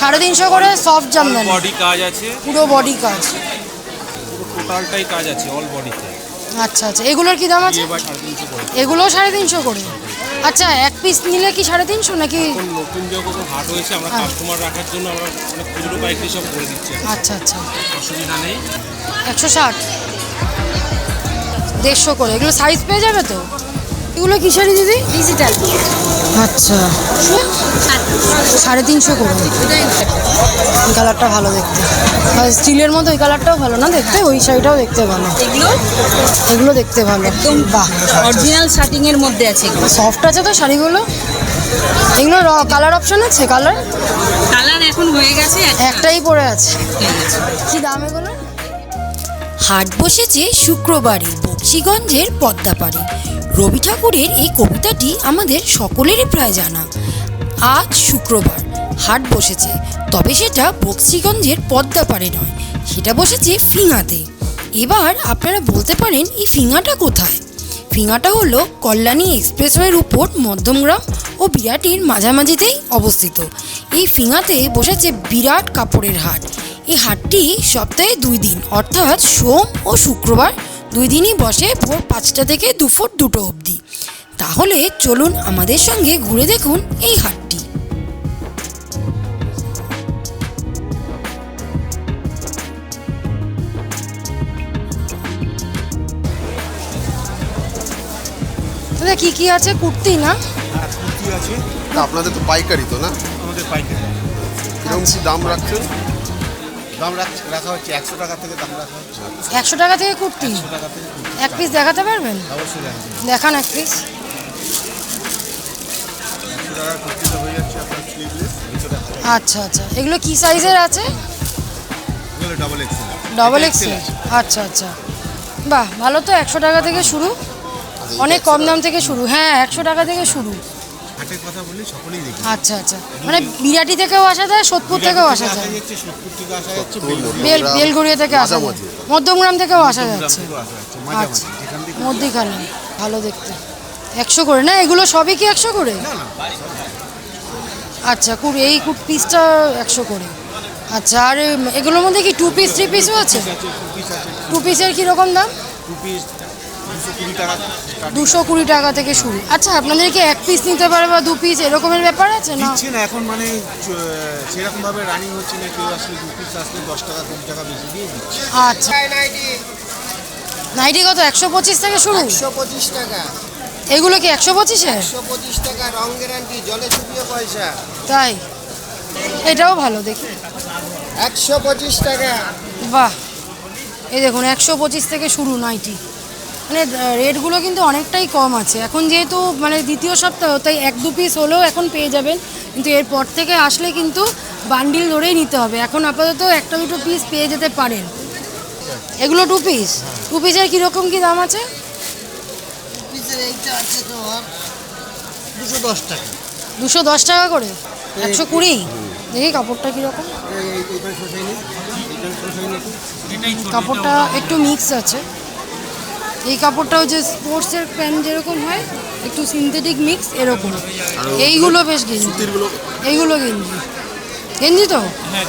সাড়ে তিনশো করে সফট জামদানি বডি কাজ আছে। পুরো বডি কাজ। পুরো টোটালটাই কাজ আছে অল বডিতে আচ্ছা আচ্ছা। এগুলোর কি দাম আছে? এগুলো সাড়ে তিনশো করে। আচ্ছা এক পিস নিলে কি সাড়ে তিনশো নাকি? নতুন যখন হাট হয়েছে আমরা হ্যাঁ। কাস্টমার রাখার জন্য আমরা অনেক খুচরো পাইকারি সব করে দিচ্ছি আচ্ছা আচ্ছা। অসুবিধা নেই। একশো ষাট। দেড়শো করে। এগুলো সাইজ পেয়ে যাবে তো? এগুলো কিসেরই দিদি? ডিজিটাল আচ্ছা। সাড়ে তিনশো। করে। কালারটা ভালো দেখতে। আর স্টিলের মতো ওই কালারটাও ভালো না দেখতে? ওই শাড়িটাও দেখতে ভালো। এগুলো? এগুলো দেখতে ভালো। একদম বাহ। অরিজিনাল শার্টিং এর মধ্যে আছে সফট আছে তো শাড়িগুলো? এগুলো কালার অপশন আছে? কালার কালার এখন হয়ে গেছে একটাই পরে আছে। কি দাম এগুলো? হাট বসেছে শুক্রবারে বক্সিগঞ্জের পদ্মাপাড়ে রবি ঠাকুরের এই কবিতাটি আমাদের সকলেরই প্রায় জানা। আজ শুক্রবার, হাট বসেছে, তবে সেটা বক্সিগঞ্জের পদ্মাপাড়ে নয়, সেটা বসেছে ফিঙাতে। এবার আপনারা বলতে পারেন এই ফিঙাটা কোথায়? ফিঙাটা হলো কল্যাণী এক্সপ্রেসওয়ের উপর মধ্যমগ্রাম ও বিরাটির মাঝামাঝিতেই অবস্থিত। এই ফিঙাতে বসেছে বিরাট কাপড়ের হাট। এই হাটটি সপ্তাহে দুই দিন, অর্থাৎ সোম ও শুক্রবার দুই দিনই বসে ভোর পাঁচটা থেকে দুপুর দুটো অবধি। তাহলে চলুন আমাদের সঙ্গে ঘুরে দেখুন এই হাটটি। দাদা কি কি আছে? কুর্তি না? আছে। আপনাদের তো পাইকারি তো না? আমাদের পাইকারি। কীরকম কি দাম রাখছেন? দাম রাখা হচ্ছে একশো টাকা থেকে দাম রাখা হচ্ছে। একশো টাকা থেকে কুর্তি? টাকা থেকে এক পিস দেখাতে পারবেন? অবশ্যই। দেখান এক পিস একশো টাকার কুর্তিটা হয়ে যাচ্ছে আপনার স্লিভলেস আচ্ছা আচ্ছা। এগুলো কি সাইজের আছে? এগুলো ডাবল এক্সেল ডবল এক্সেল আচ্ছা আচ্ছা। বাহ ভালো তো একশো টাকা থেকে শুরু। অনেক কম দাম থেকে শুরু। হ্যাঁ একশো টাকা থেকে শুরু। হাটের কথা বললে সকলেই দেখি আচ্ছা আচ্ছা। মানে বিরাটি থেকেও আসা যায় সোদপুর থেকেও আসা যায়। যাচ্ছে সোদপুর থেকে আসা যাচ্ছে বেল বেলগড়িয়া থেকে আসা মাঝামাঝি। মধ্যমগ্রাম থেকেও আসা যাচ্ছে। যাচ্ছে আচ্ছা। মধ্যিখানে ভালো দেখতে। একশো করে না? এগুলো সবই কি একশো করে? আচ্ছা কুড়ি এই কুট পিসটা একশো করে। আচ্ছা আর এগুলোর মধ্যে কি টু পিস থ্রি পিসও আছে? আছে টু পিসের কীরকম দাম? টু পিস দুশো কুড়ি টাকা থেকে শুরু। আচ্ছা আপনাদের কি এক পিস নিতে পারে বা দু পিস এরকমের ব্যাপার আছে না? দিচ্ছে না এখন মানে সেরকম ভাবে রানিং হচ্ছে না কেউ আসলে দু পিস আসলে দশ টাকা কুড়ি টাকা বেশি দিয়ে দিচ্ছে। আচ্ছা। নাইটি কত একশো পঁচিশ থেকে শুরু? একশো পঁচিশ টাকা। এগুলো কি একশো পঁচিশে একশো পঁচিশ টাকা রং গ্যারান্টি জলে চুপিয়ে পয়সা। তাই? এটাও ভালো দেখি। একশো পঁচিশ টাকা। বাহ। এই দেখুন একশো পঁচিশ থেকে শুরু নাইটি। মানে রেটগুলো কিন্তু অনেকটাই কম আছে। এখন যেহেতু মানে দ্বিতীয় সপ্তাহ তাই এক দু পিস হলেও এখন পেয়ে যাবেন। কিন্তু এরপর থেকে আসলে কিন্তু বান্ডিল ধরেই নিতে হবে। এখন আপাতত একটা দুটো পিস পেয়ে যেতে পারেন। এগুলো টু পিস টু পিসের কীরকম কী দাম আছে? দুশো দশ টাকা। দুশো দশ টাকা করে? একশো কুড়ি? দেখি কাপড়টা কীরকম। কাপড়টা একটু মিক্স আছে। এই কাপড়টাও যে স্পোর্টসের প্যান্ট যেরকম হয় একটু সিনথেটিক মিক্স এরকম। এইগুলো বেশ গেঞ্জি। সুতিরগুলো? এইগুলো গেঞ্জি। গেঞ্জি তো? হ্যাঁ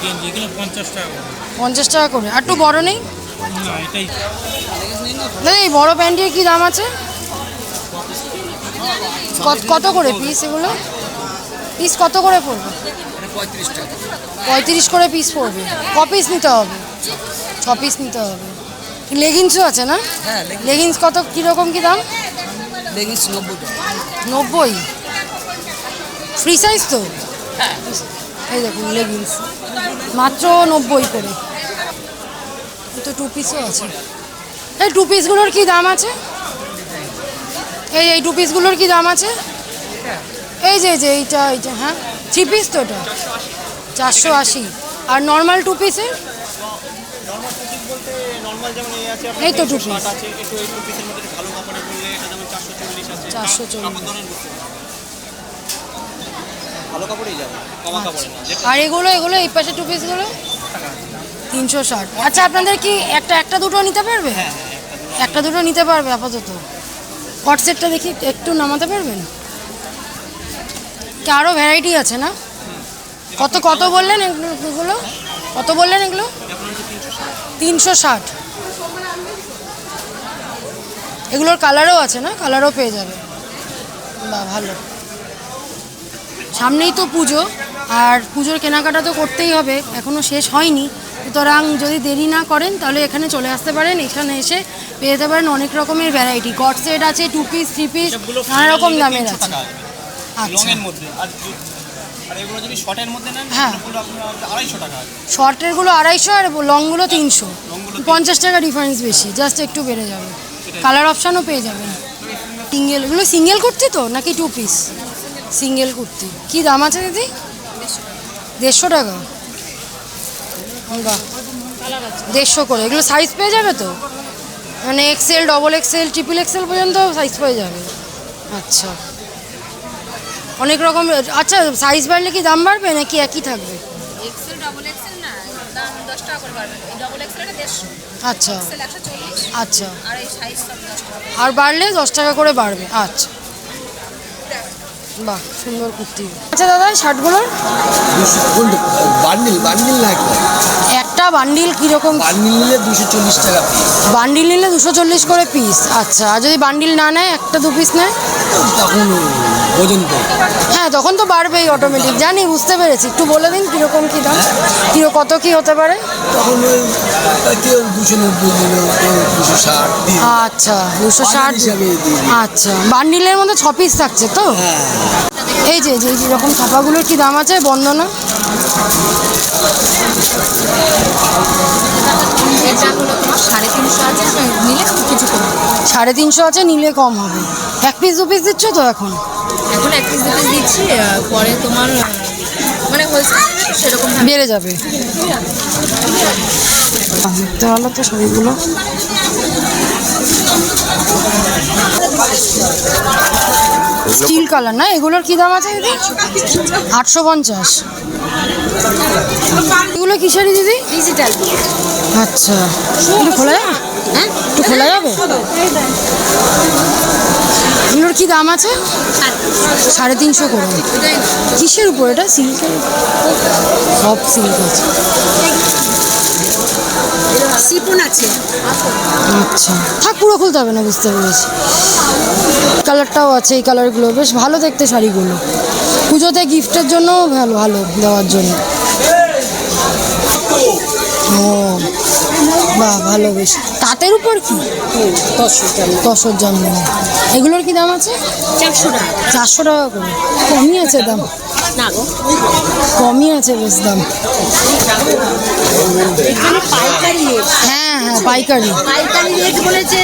পঞ্চাশ টাকা করে। পঞ্চাশ টাকা করে। আর একটু বড় নেই? না এই বড় প্যান্টের কি দাম আছে? কত- কত করে পিস এগুলো? পিস কত করে পড়বে? পঁয়ত্রিশ করে পিস পড়বে। ক পিস নিতে হবে? ছ পিস নিতে হবে। লেগিংসও আছে না? হ্যাঁ লেগিংস কত কীরকম কী দাম? লেগিংস নব্বই নব্বই? ফ্রি সাইজ তো? এই দেখুন লেগিংস মাত্র নব্বই করে। তো টু পিসও আছে। এই টু পিসগুলোর কী দাম আছে? এই এই টু পিসগুলোর কী দাম আছে? এই যে এই যে এইটা এইটা হ্যাঁ? থ্রি পিস তো এটা? চারশো আশি। আর নর্মাল টু পিসের এই তো চারশো চল্লিশ আর এগুলো এগুলো এই পাশে টু পিসগুলো তিনশো ষাট। আচ্ছা আপনাদের কি একটা একটা দুটো নিতে পারবে? একটা দুটো। নিতে পারবে আপাতত। হোয়াটসঅ্যাপটা দেখি একটু নামাতে পারবেন? কি আরও ভ্যারাইটি আছে না? কত কত বললেন এগুলো- এগুলো কত বললেন এগুলো? তিনশো ষাট। এগুলোর কালারও আছে না? কালারও পেয়ে যাবে। বা ভালো। সামনেই তো পুজো আর পুজোর কেনাকাটা তো করতেই হবে। এখনও শেষ হয়নি। সুতরাং যদি দেরি না করেন তাহলে এখানে চলে আসতে পারেন। এখানে এসে পেয়ে যেতে পারেন অনেক রকমের ভ্যারাইটি কট সেট আছে টু পিস থ্রি পিস নানা রকম দামের আছে। আচ্ছা। শর্টের মধ্যে। নেন হ্যাঁ। শর্টেরগুলো আড়াইশো আর লংগুলো তিনশো। পঞ্চাশ টাকা ডিফারেন্স বেশি জাস্ট একটু বেড়ে যাবে। কালার অপশানও পেয়ে যাবেন। সিঙ্গেল এগুলো সিঙ্গেল কুর্তি তো? নাকি টু পিস সিঙ্গেল কুর্তি। কি দাম আছে দিদি? দেড়শো টাকা। বাহ। দেড়শো করে। এগুলো সাইজ পেয়ে যাবে তো? মানে XL double XL triple XL পর্যন্ত সাইজ পেয়ে যাবে। আচ্ছা। অনেক রকম আচ্ছা সাইজ বাড়লে কি দাম বাড়বে নাকি একই থাকবে? এক্সেল ডবল এক্সেল না দাম দশ টাকা করে বাড়বে। ডবল এক্সেলটা দেড়শো। আচ্ছা। আচ্ছা। আর বাড়লে দশ টাকা করে বাড়বে। আচ্ছা। বাহ সুন্দর কুর্তি। আচ্ছা দাদা এই শার্টগুলোর? বান্ডিল বান্ডিল একটা। বান্ডিল কীরকম? বান্ডিল নিলে দুশো চল্লিশ টাকা বান্ডিল নিলে দুশো চল্লিশ করে পিস আচ্ছা আর যদি বান্ডিল না নেয় একটা দু পিস নেয়? তখন ওজন তো হ্যাঁ তখন তো বাড়বেই অটোমেটিক জানি বুঝতে পেরেছি। একটু বলে দিন কীরকম কী দাম? কিরো কত কী হতে পারে? তখন কেউ দুশো নব্বই দুশো ষাট আচ্ছা দুশো ষাট। আচ্ছা বান্ডিলের মধ্যে ছ পিস থাকছে তো? হ্যাঁ। এই যে যে যেরকম ছাপাগুলোর কি দাম আছে? বন্দনা? সাড়ে তিনশো আছে নিলে কম হবে। এক পিস দু পিস দিচ্ছ তো এখন? এখন এক পিস দু পিস দিচ্ছি পরে তোমার মানে সেরকম বেড়ে যাবে। তো শাড়িগুলো স্টিল কালার না? এগুলোর কি দাম আছে দিদি আটশো পঞ্চাশ। এগুলো কি শাড়ি দিদি? ডিজিটাল আচ্ছা। একটু খোলা যাবে? হ্যাঁ? একটু খোলা যাবে? এগুলোর কি দাম আছে? সাড়ে তিনশো। করে। কিসের উপর এটা? সিল্কের সব সিল্ক আছে। সিপন আছে। আচ্ছা। পুরো খুলতে হবে না, বুঝতে পেরেছি। কালারটাও আছে এই কালারগুলো বেশ ভালো দেখতে শাড়িগুলো। পুজোতে গিফটের জন্য ভালো ভালো দেওয়ার জন্য। ও। বাহ ভালো বেশ তাঁতের উপর কি? তসর জন্য এগুলোর কি দাম আছে? চারশো টাকা। চারশো টাকা করে। কমই আছে দাম। না গো। কমই আছে বেশ দাম। পাইকারি হ্যাঁ হ্যাঁ পাইকারি। পাইকারি রেট বলেছে।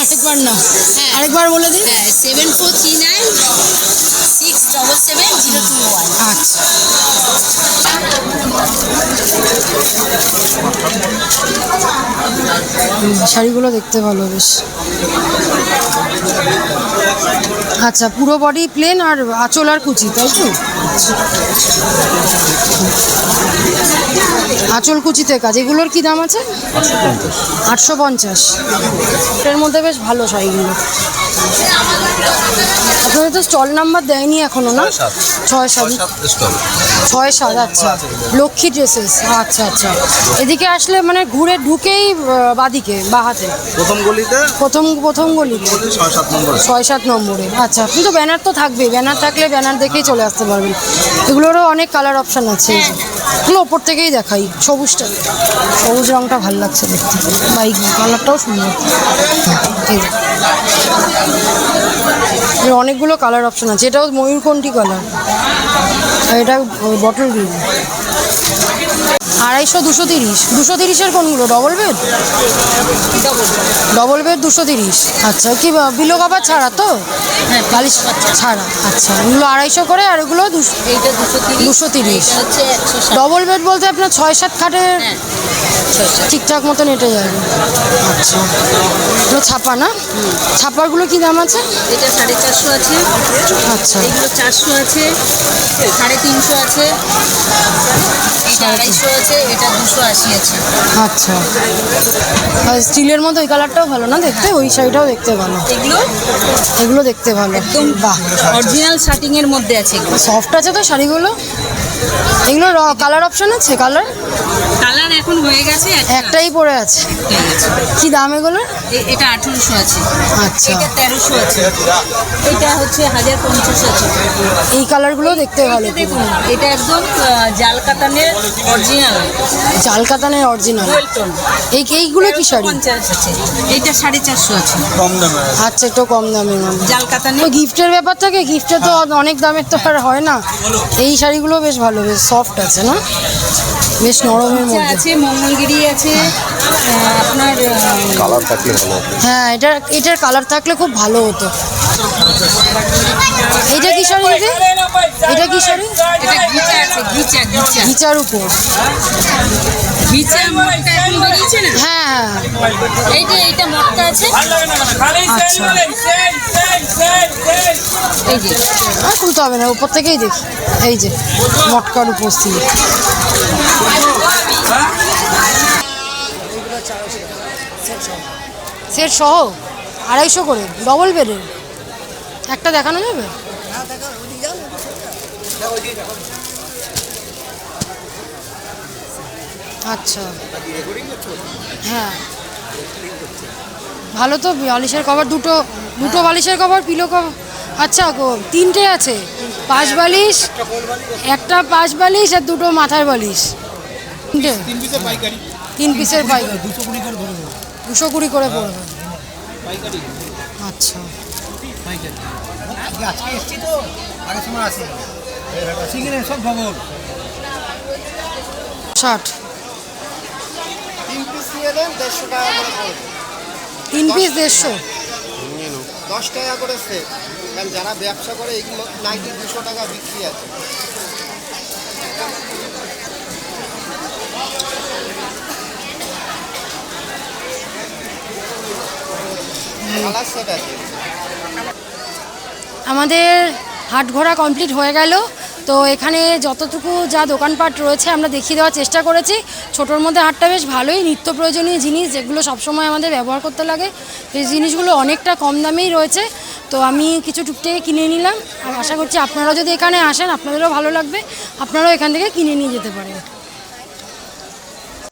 আরেকবার না। আরেকবার বলে দিন। Seven four three nine six double seven zero two one আচ্ছা। শাড়িগুলো দেখতে ভালো বেশ। আচ্ছা পুরো বডি প্লেন আর আঁচল আর কুচি তাই তো? আঁচল কুচিতে কাজ এগুলোর কী দাম আছে? আটশো পঞ্চাশ। এর মধ্যে বেশ ভালো শাড়িগুলো। আপনাদের তো স্টল নাম্বার দেয়নি এখনও না? ছয় সাত। ছয় সাত। আচ্ছা। লক্ষ্মী ড্রেসেস আচ্ছা আচ্ছা। এদিকে আসলে মানে ঘুরে ঢুকেই বাদিকে বাহাতে। প্রথম গলিতে? প্রথম প্রথম গলিতে ছয় সাত নম্বর। আচ্ছা। আপনি তো ব্যানার তো থাকবেই। ব্যানার থাকলে ব্যানার দেখেই চলে আসতে পারবেন। এগুলোরও অনেক কালার অপশান আছে। এগুলো ওপর থেকেই দেখাই। সবুজটা। সবুজ রঙটা ভালো লাগছে দেখতে। বাইক কালারটাও সুন্দর। অনেকগুলো কালার অপশন আছে। এটাও ময়ূরকণ্ঠী কালার আর এটা বটল গ্রিন আড়াইশো দুশো তিরিশ। দুশো তিরিশের কোনগুলো? ডবল বেড ডবল বেড দুশো তিরিশ। আচ্ছা কি বিলো কাবার ছাড়া তো? বালিশ ছাড়া। আচ্ছা। এগুলো আড়াইশো করে আর এগুলো দুশো তিরিশ। ডবল বেড বলতে আপনার ছয় সাত খাটে ছয় সাত। ঠিকঠাক মতন এটে যাবে আচ্ছা। এগুলো ছাপা না? ছাপারগুলো কি দাম আছে? এটা সাড়ে চারশো আছে। আচ্ছা। এইগুলো চারশো আছে। সাড়ে তিনশো আছে। আড়াইশো আছে। এটা দুশো আশি আছে। আচ্ছা। আর স্টিলের মতো ওই কালারটাও ভালো না দেখতে? ওই শাড়িটাও দেখতে ভালো। এগুলো? এগুলো দেখতে ভালো। একদম বাহ। অরিজিনাল শার্টিং এর মধ্যে আছে এগুলো। সফট আছে তো শাড়িগুলো? এগুলো কালার অপশন আছে কালার কালার এখন হয়ে গেছে একটাই পরে আছে। কি দাম এগুলো? এটা আঠেরোশো আছে। আচ্ছা। এটা তেরোশো আছে। এটা হচ্ছে হাজার পঞ্চাশ আছে। কালারগুলো দেখতে ভালো এটা দেখুন এটা একদম জাল কাতানের অরিজিনাল জাল কাতানের অরিজিনাল এই এইগুলো কি শাড়ি? এইটা সাড়ে চারশো আছে। কম দামে। আচ্ছা একটু কম দামের মধ্যে জাল কাতানের তো গিফটের ব্যাপার থাকে গিফটে তো অনেক দামের তো আর হয় না। এই শাড়িগুলো বেশ ভালো বেশ সফট আছে না? বেশ নরমের মধ্যে। আছে মঙ্গলগিরি আছে আপনার কালার থাকলে ভালো হ্যাঁ এটার এটার কালার থাকলে খুব ভালো হতো। এটা কি শাড়ি এটা? কি শাড়ি এটা ঘিচা আছে ঘিচা ঘিচা ঘিচার উপর। মটকা এখন বেরিয়েছে না? হ্যাঁ হ্যাঁ। এইটা এইটা মটকা আছে? আচ্ছা। এই যে। আর খুলতে হবে না উপর থেকেই দেখি। এই যে মটকার উপস্থিত। সেট সহ। আড়াইশো করে ডবল বেডের একটা দেখানো যাবে? আচ্ছা। হ্যাঁ। ভালো তো বালিশের কভার দুটো দুটো বালিশের কভার পিলো কভার আচ্ছা গো তিনটে আছে। পাঁচ বালিশ একটা পাঁচ বালিশ আর দুটো মাথার বালিশ। তিনটে? তিন পিসের পাইকারি। দুশো কুড়ি করে পড়বে। আচ্ছা। আজকে এসছি তো আগের সময় আসি সিঙ্গেলে সব খবর ষাট তিন পিস নিয়ে দেন দেড়শো। টাকা করে পড়বে তিন পিস দেড়শো দশ টাকা করে সেট কারণ যারা ব্যবসা করে এইগুলো নাইটি দুশো টাকা বিক্রি আছে। কালার সেট আছে। আমাদের হাট ঘোরা কমপ্লিট হয়ে গেল। তো এখানে যতটুকু যা দোকানপাট রয়েছে আমরা দেখিয়ে দেওয়ার চেষ্টা করেছি। ছোটোর মধ্যে হাটটা বেশ ভালোই, নিত্য প্রয়োজনীয় জিনিস যেগুলো সবসময় আমাদের ব্যবহার করতে লাগে। সেই জিনিসগুলো অনেকটা কম দামেই রয়েছে। তো আমি কিছু টুকটাকে কিনে নিলাম। আর আশা করছি আপনারাও যদি এখানে আসেন, আপনাদেরও ভালো লাগবে। আপনারাও এখান থেকে কিনে নিয়ে যেতে পারেন।